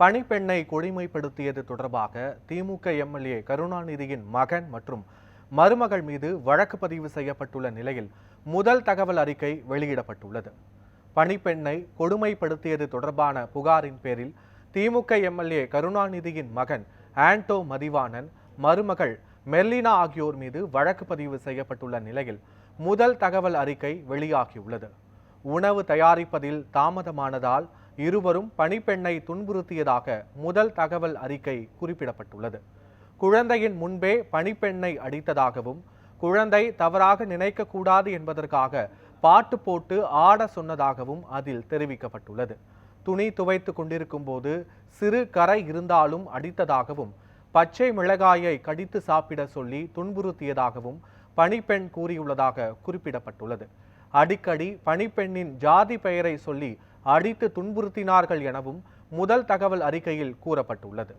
பணிப்பெண்ணை கொடுமைப்படுத்தியது தொடர்பாக திமுக எம்எல்ஏ கருணாநிதியின் மகன் மற்றும் மருமகள் மீது வழக்கு பதிவு செய்யப்பட்டுள்ள நிலையில் முதல் தகவல் அறிக்கை வெளியிடப்பட்டுள்ளது. பணிப்பெண்ணை கொடுமைப்படுத்தியது தொடர்பான புகாரின் பேரில் திமுக எம்எல்ஏ கருணாநிதியின் மகன் ஆண்டோ மதிவாணன் மருமகள் மெர்லினா ஆகியோர் மீது வழக்கு பதிவு செய்யப்பட்டுள்ள நிலையில் முதல் தகவல் அறிக்கை வெளியாகியுள்ளது. உணவு தயாரிப்பதில் தாமதமானதால் இருவரும் பணிப்பெண்ணை துன்புறுத்தியதாக முதல் தகவல் அறிக்கை குறிப்பிடப்பட்டுள்ளது. குழந்தையின் முன்பே பணிப்பெண்ணை அடித்ததாகவும் குழந்தை தவறாக நினைக்கக்கூடாது என்பதற்காக பாட்டு போட்டு ஆட சொன்னதாகவும் அதில் தெரிவிக்கப்பட்டுள்ளது. துணி துவைத்து கொண்டிருக்கும் போது சிறு கரை இருந்தாலும் அடித்ததாகவும் பச்சை மிளகாயை கடித்து சாப்பிட சொல்லி துன்புறுத்தியதாகவும் பணிப்பெண் கூறியுள்ளதாக குறிப்பிடப்பட்டுள்ளது. அடிக்கடி பணிப்பெண்ணின் ஜாதி பெயரை சொல்லி அடித்து துன்புறுத்தினார்கள் எனவும் முதல் தகவல் அறிக்கையில் கூறப்பட்டுள்ளது.